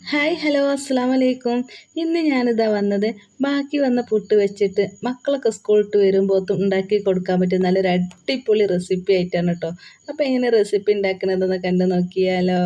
Hi hello അസ്സാം വലൈക്കും ഇന്ന് ഞാനിതാ വന്നത് ബാക്കി വന്ന പുട്ട് വെച്ചിട്ട് മക്കളൊക്കെ സ്കൂളിട്ട് വരുമ്പോൾ ഉണ്ടാക്കി കൊടുക്കാൻ പറ്റും നല്ലൊരു അടിപൊളി റെസിപ്പി ആയിട്ടാണ് കേട്ടോ അപ്പോൾ എങ്ങനെ റെസിപ്പി ഉണ്ടാക്കുന്നതെന്ന് കണ്ടു നോക്കിയാലോ.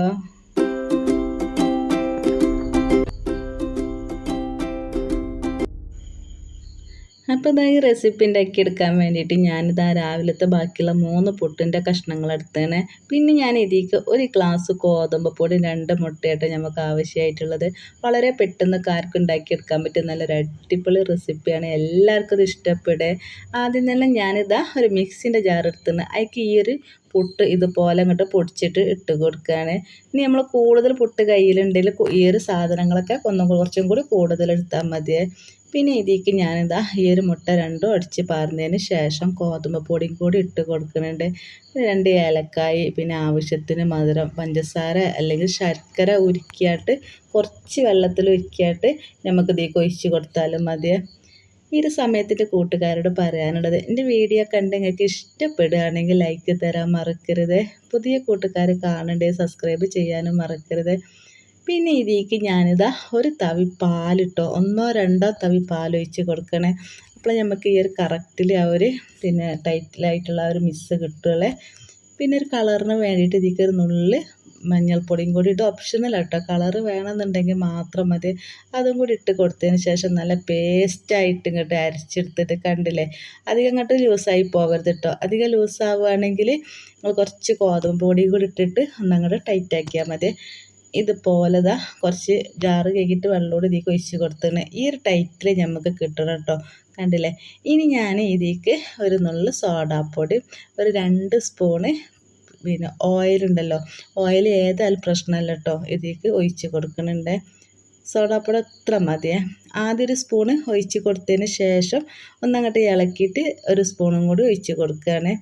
അപ്പോൾ ഇതാ ഈ റെസിപ്പി എടുക്കാൻ വേണ്ടിയിട്ട് ഞാനിതാ രാവിലത്തെ ബാക്കിയുള്ള മൂന്ന് പുട്ടിന്റെ കഷ്ണങ്ങൾ എടുത്തേണ് പിന്നെ ഞാൻ ഇതിലേക്ക് ഒരു ഗ്ലാസ് ഗോതമ്പ് പൊടി രണ്ട് മുട്ടയായിട്ട് നമുക്ക് ആവശ്യമായിട്ടുള്ളത് വളരെ പെട്ടെന്ന് കാർക്ക് ഉണ്ടാക്കിയെടുക്കാൻ പറ്റും നല്ലൊരു അടിപൊളി റെസിപ്പിയാണ് എല്ലാവർക്കും ഇത് ഇഷ്ടപ്പെടുക. ആദ്യം തന്നെ ഞാനിതാ ഒരു മിക്സിന്റെ ജാർ എടുത്തുണ്ട് അതിക്ക് ഈ ഒരു പുട്ട് ഇതുപോലെ അങ്ങോട്ട് പൊടിച്ചിട്ട് ഇട്ട് കൊടുക്കുകയാണ് ഇനി നമ്മൾ കൂടുതൽ പുട്ട് കയ്യിലുണ്ടെങ്കിൽ ഈ ഒരു സാധനങ്ങളൊക്കെ ഒന്നും കുറച്ചും കൂടി കൂടുതൽ എടുത്താൽ മതിയേ. പിന്നെ ഇതിലേക്ക് ഞാനിതാ ഈ ഒരു മുട്ട രണ്ടും അടിച്ച് പാർന്നതിന് ശേഷം ഗോതമ്പ് പൊടിയും കൂടി ഇട്ട് കൊടുക്കുന്നുണ്ട്. രണ്ട് ഏലക്കായി പിന്നെ ആവശ്യത്തിന് മധുരം പഞ്ചസാര അല്ലെങ്കിൽ ശർക്കര ഉരുക്കിയായിട്ട് കുറച്ച് വെള്ളത്തിൽ ഉരുക്കിയായിട്ട് നമുക്ക് ഇതിലേക്ക് ഒഴിച്ച് കൊടുത്താലും മതി ഈ ഒരു സമയത്തിന്റെ കൂട്ടുകാരോട് പറയാനുള്ളത് എന്റെ വീഡിയോ കണ്ട് നിങ്ങൾക്ക് ഇഷ്ടപ്പെടുകയാണെങ്കിൽ ലൈക്ക് തരാൻ മറക്കരുത്. പുതിയ കൂട്ടുകാർ കാണണ്ടേ സബ്സ്ക്രൈബ് ചെയ്യാനും മറക്കരുത്. പിന്നെ ഇതിലേക്ക് ഞാനിതാ ഒരു തവി പാലിട്ടോ ഒന്നോ രണ്ടോ തവി പാലൊഴിച്ച് കൊടുക്കണേ. അപ്പോൾ നമുക്ക് ഈ ഒരു കറക്റ്റിൽ ആ ഒരു പിന്നെ ടൈറ്റിലായിട്ടുള്ള ഒരു മിസ്സ് കിട്ടുകയുള്ളേ പിന്നെ ഒരു കളറിന് വേണ്ടിയിട്ട് ഇതിലേക്ക് ഒരു നുള്ളിൽ മഞ്ഞൾപ്പൊടിയും കൂടി ഇട്ട് ഓപ്ഷണൽ കേട്ടോ കളറ് വേണമെന്നുണ്ടെങ്കിൽ മാത്രം മതി. അതും കൂടി ഇട്ട് കൊടുത്തതിന് ശേഷം നല്ല പേസ്റ്റായിട്ട് ഇങ്ങോട്ട് അരച്ചെടുത്തിട്ട് കണ്ടില്ലേ? അധികം അങ്ങോട്ട് ലൂസായി പോകരുത് കേട്ടോ അധികം ലൂസാവുകയാണെങ്കിൽ നമ്മൾ കുറച്ച് ഗോതമ്പ് പൊടിയും കൂടി ഇട്ടിട്ട് ഒന്നങ്ങോട്ട് ടൈറ്റാക്കിയാൽ മതി. ഇതുപോലെ ദാ കുറച്ച് ജാറ് കഴിഞ്ഞിട്ട് വെള്ളമോട് ഇതിലേക്ക് ഒഴിച്ച് കൊടുത്തത് ഈ ഒരു ടൈറ്റിൽ നമുക്ക് കിട്ടണം കേട്ടോ കണ്ടില്ലേ? ഇനി ഞാൻ ഇതിക്ക് ഒരു നുള്ളു സോഡാപ്പൊടി ഒരു രണ്ട് സ്പൂണ് പിന്നെ ഓയിലുണ്ടല്ലോ ഓയിൽ ഏതായാലും പ്രശ്നമല്ല കേട്ടോ ഇതിലേക്ക് ഒഴിച്ച് കൊടുക്കുന്നുണ്ട്. സോഡാപ്പൊടി അത്ര മതിയേ ആദ്യം ഒരു സ്പൂണ് ഒഴിച്ച് കൊടുത്തതിന് ശേഷം ഒന്നങ്ങോട്ട് ഇളക്കിയിട്ട് ഒരു സ്പൂണും കൂടി ഒഴിച്ച് കൊടുക്കുകയാണ്.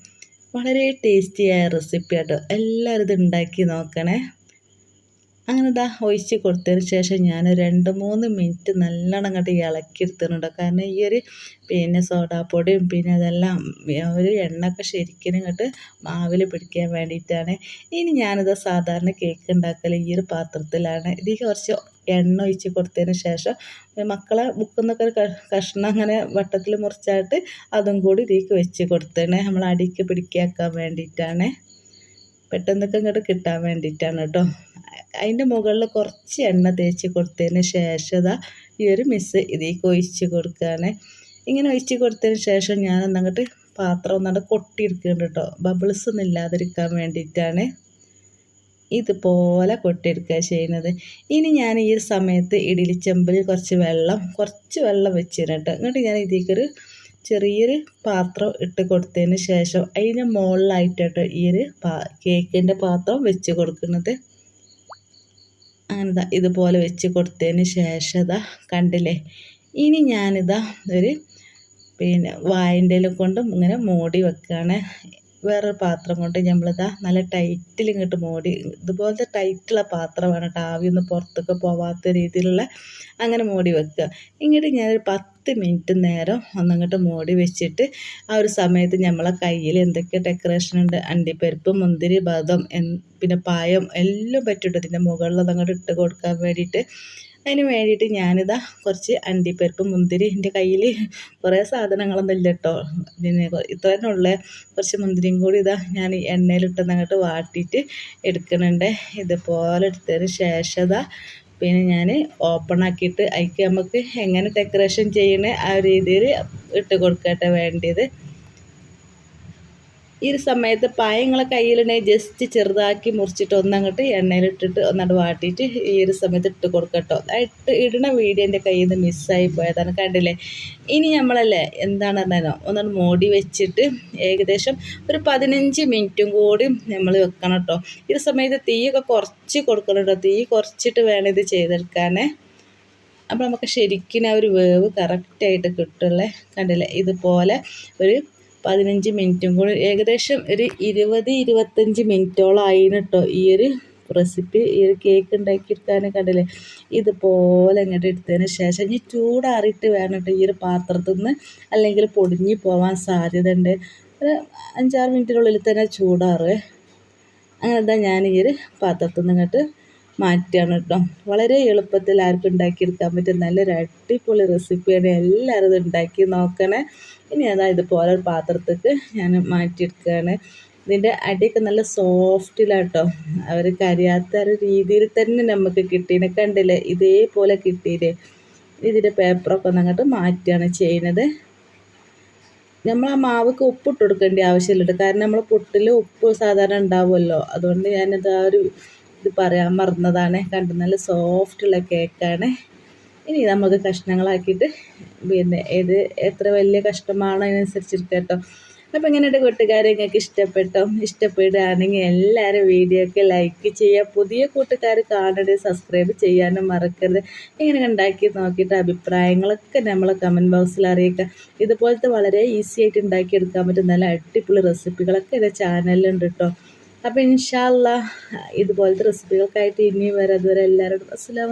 വളരെ ടേസ്റ്റിയായ റെസിപ്പി കേട്ടോ എല്ലാവരും ഇത് ഉണ്ടാക്കി നോക്കണേ. അങ്ങനെ ഇതാ ഒഴിച്ച് കൊടുത്തതിന് ശേഷം ഞാൻ രണ്ട് മൂന്ന് മിനിറ്റ് നല്ലോണം അങ്ങോട്ട് ഇളക്കി എടുത്തിട്ടുണ്ട് കാരണം ഈ ഒരു പിന്നെ സോഡാപ്പൊടിയും പിന്നെ അതെല്ലാം ഒരു എണ്ണൊക്കെ ശരിക്കും ഇങ്ങോട്ട് മാവിൽ പിടിക്കാൻ വേണ്ടിയിട്ടാണ്. ഇനി ഞാനിത് സാധാരണ കേക്ക് ഉണ്ടാക്കൽ ഈ ഒരു പാത്രത്തിലാണ്. ഇതിൽ കുറച്ച് എണ്ണ ഒഴിച്ച് കൊടുത്തതിന് ശേഷം മക്കളെ മുക്കുന്നൊക്കെ ഒരു കഷ്ണം അങ്ങനെ വട്ടത്തിൽ മുറിച്ചായിട്ട് അതും കൂടി ഇതിലേക്ക് വെച്ച് കൊടുത്തേണേ. നമ്മൾ അടിക്ക് പിടിക്കാക്കാൻ വേണ്ടിയിട്ടാണ്. പെട്ടെന്നൊക്കെ ഇങ്ങോട്ട് കിട്ടാൻ വേണ്ടിയിട്ടാണ് കേട്ടോ. അതിന്റെ മുകളിൽ കുറച്ച് എണ്ണ തേച്ച് കൊടുത്തതിന് ശേഷം ഈ ഒരു മിസ് ഇതിലേക്ക് ഒഴിച്ച് കൊടുക്കുകയാണ്. ഇങ്ങനെ ഒഴിച്ച് കൊടുത്തതിന് ശേഷം ഞാൻ എന്നങ്ങോട്ട് പാത്രം ഒന്നങ്ങോട്ട് കൊട്ടിയെടുക്കുന്നുണ്ട് കേട്ടോ. ബബിൾസ് ഒന്നും ഇല്ലാതിരിക്കാൻ വേണ്ടിയിട്ടാണ് ഇതുപോലെ കൊട്ടിയെടുക്കുക ചെയ്യുന്നത്. ഇനി ഞാൻ ഈ ഒരു സമയത്ത് ഇഡലിച്ചെമ്പിൽ കുറച്ച് വെള്ളം കുറച്ച് വെള്ളം വെച്ചിരുന്നു കേട്ടോ. എന്നിട്ട് ഞാൻ ഇതിലേക്കൊരു ചെറിയൊരു പാത്രം ഇട്ട് കൊടുത്തതിന് ശേഷം അതിന് മുകളിലായിട്ടോ ഈ ഒരു പാ കേക്കിന്റെ പാത്രം വെച്ച് കൊടുക്കുന്നത്. അങ്ങനെ ഇതുപോലെ വെച്ച് കൊടുത്തതിന് ശേഷം ഇതാ കണ്ടില്ലേ? ഇനി ഞാനിതാ ഒരു പിന്നെ വായന്റെ കൊണ്ടും ഇങ്ങനെ മൂടി വെക്കുകയാണ് വേറൊരു പാത്രം കൊണ്ട് നമ്മളിതാ നല്ല ടൈറ്റിൽ ഇങ്ങോട്ട് മൂടി ഇതുപോലത്തെ ടൈറ്റുള്ള പാത്രമാണ് കേട്ടോ ആവിയൊന്നും പുറത്തൊക്കെ പോവാത്ത രീതിയിലുള്ള അങ്ങനെ മൂടി വെക്കുക. ഇങ്ങോട്ട് ഞാനൊരു പത്ത് മിനിറ്റ് നേരം ഒന്നങ്ങോട്ട് മൂടി വെച്ചിട്ട് ആ ഒരു സമയത്ത് നമ്മളെ കയ്യിൽ എന്തൊക്കെ ഡെക്കറേഷൻ ഉണ്ട് അണ്ടിപ്പരിപ്പ് മുന്തിരി ബദം പിന്നെ പായം എല്ലാം പറ്റും ഇതിന്റെ മുകളിൽ അതങ്ങോട്ട് ഇട്ട് കൊടുക്കാൻ വേണ്ടിയിട്ട് അതിന് വേണ്ടിയിട്ട് ഞാനിതാ കുറച്ച് അണ്ടിപ്പരിപ്പ് മുന്തിരി എന്റെ കയ്യിൽ കുറേ സാധനങ്ങളൊന്നും ഇല്ല കേട്ടോ പിന്നെ ഇത്ര തന്നെ ഉള്ള. കുറച്ച് മുന്തിരിയും കൂടി ഇതാ ഞാൻ എണ്ണയിലിട്ടൊന്ന് അങ്ങോട്ട് വാട്ടിയിട്ട് എടുക്കുന്നുണ്ട് ഇതുപോലെ എടുത്തതിന് ശേഷം ഇതാ പിന്നെ ഞാൻ ഓപ്പൺ ആക്കിയിട്ട് അതിക്ക് നമുക്ക് എങ്ങനെ ഡെക്കറേഷൻ ചെയ്യണേ ആ രീതിയിൽ ഇട്ട് കൊടുക്കട്ടെ വേണ്ടിയത്. ഈ ഒരു സമയത്ത് പായങ്ങളെ കയ്യിലുണ്ടെങ്കിൽ ജസ്റ്റ് ചെറുതാക്കി മുറിച്ചിട്ട് ഒന്നങ്ങോട്ട് എണ്ണയിലിട്ടിട്ട് ഒന്നങ്ങോട്ട് വാട്ടിയിട്ട് ഈ ഒരു സമയത്ത് ഇട്ട് കൊടുക്കട്ടോ. ഇട്ട് ഇടണ വീഡിയോ എന്റെ കയ്യിൽ നിന്ന് മിസ്സായി പോയതാണ്. കണ്ടില്ലേ? ഇനി നമ്മളല്ലേ എന്താണ് പറഞ്ഞോ ഒന്നാണ് മോടി വെച്ചിട്ട് ഏകദേശം ഒരു പതിനഞ്ച് മിനിറ്റും കൂടി നമ്മൾ വെക്കണം കേട്ടോ ഈ സമയത്ത് തീയൊക്കെ കുറച്ച് കൊടുക്കണം കേട്ടോ തീ കുറച്ചിട്ട് വേണം ഇത് ചെയ്തെടുക്കാനേ. അപ്പോൾ നമുക്ക് ശരിക്കും ആ ഒരു വേവ് കറക്റ്റായിട്ട് കിട്ടുള്ളേ കണ്ടില്ലേ? ഇതുപോലെ ഒരു പതിനഞ്ച് മിനിറ്റും കൂടി. ഏകദേശം ഒരു ഇരുപത് ഇരുപത്തഞ്ച് മിനിറ്റോളം മിനിറ്റോളമായിന് കേട്ടോ ഈ ഒരു റെസിപ്പി ഈ ഒരു കേക്ക് ഉണ്ടാക്കിയെടുക്കാൻ കണ്ടില്ലേ? ഇതുപോലെ ഇങ്ങോട്ട് എടുത്തതിന് ശേഷം ഇനി ചൂടാറിയിട്ട് വേണം കേട്ടോ ഈ ഒരു പാത്രത്തിൽ നിന്ന് അല്ലെങ്കിൽ പൊടിഞ്ഞു പോവാൻ സാധ്യത ഉണ്ട് ഒരു അഞ്ചാറ് മിനിറ്റിനുള്ളിൽ തന്നെ ചൂടാറ്. അങ്ങനെ എന്താ ഞാൻ ഈ ഒരു പാത്രത്തിൽ നിന്ന് മാറ്റുകയാണ് കേട്ടോ വളരെ എളുപ്പത്തിൽ ആർക്കും ഉണ്ടാക്കിയെടുക്കാൻ പറ്റും നല്ലൊരു അടിപൊളി റെസിപ്പിയാണ് എല്ലാവരും ഇത് ഉണ്ടാക്കി നോക്കണേ. ഇനി അതാ ഇതുപോലെ ഒരു പാത്രത്തേക്ക് ഞാൻ മാറ്റിയെടുക്കുകയാണ്. ഇതിന്റെ അടിയൊക്കെ നല്ല സോഫ്റ്റിലാട്ടോ അവർ കരിയാത്ത ഒരു രീതിയിൽ തന്നെ നമുക്ക് കിട്ടീനെ കണ്ടില്ലേ? ഇതേപോലെ കിട്ടിയില്ലേ? ഇതിന്റെ പേപ്പറൊക്കെ ഒന്ന് അങ്ങോട്ട് മാറ്റുകയാണ് ചെയ്യുന്നത്. നമ്മൾ ആ മാവൊക്കെ ഉപ്പിട്ട് കൊടുക്കേണ്ട ആവശ്യമില്ല കാരണം നമ്മൾ പുട്ടിൽ ഉപ്പ് സാധാരണ ഉണ്ടാവുമല്ലോ. അതുകൊണ്ട് ഞാനത് ആ ഒരു ഇത് പറയാൻ മറന്നതാണ്. കണ്ട് നല്ല സോഫ്റ്റുള്ള കേക്കാണ് ഇനി നമുക്ക് കഷ്ണങ്ങളാക്കിയിട്ട് പിന്നെ ഏത് എത്ര വലിയ കഷ്ണമാണോ അതിനനുസരിച്ചിട്ട് കേട്ടോ. അപ്പോൾ ഇങ്ങനെയുടെ കൂട്ടുകാരെ നിങ്ങൾക്ക് ഇഷ്ടപ്പെട്ടോ? ഇഷ്ടപ്പെടുകയാണെങ്കിൽ എല്ലാവരും വീഡിയോക്ക് ലൈക്ക് ചെയ്യുക. പുതിയ കൂട്ടുകാർ കാണരുത് സബ്സ്ക്രൈബ് ചെയ്യാനും മറക്കരുത്. ഇങ്ങനെ ഉണ്ടാക്കി നോക്കിയിട്ട് അഭിപ്രായങ്ങളൊക്കെ നമ്മൾ കമന്റ് ബോക്സിൽ അറിയിക്കുക. ഇതുപോലത്തെ വളരെ ഈസി ആയിട്ട് ഉണ്ടാക്കിയെടുക്കാൻ പറ്റും നല്ല അടിപൊളി റെസിപ്പികളൊക്കെ എന്റെ ചാനലിലുണ്ട് കേട്ടോ. അപ്പോൾ ഇൻഷാല്ല ഇതുപോലത്തെ റെസിപ്പികൾക്കായിട്ട് ഇനി വരെ. അതുവരെ എല്ലാവരോടും അസ്സാം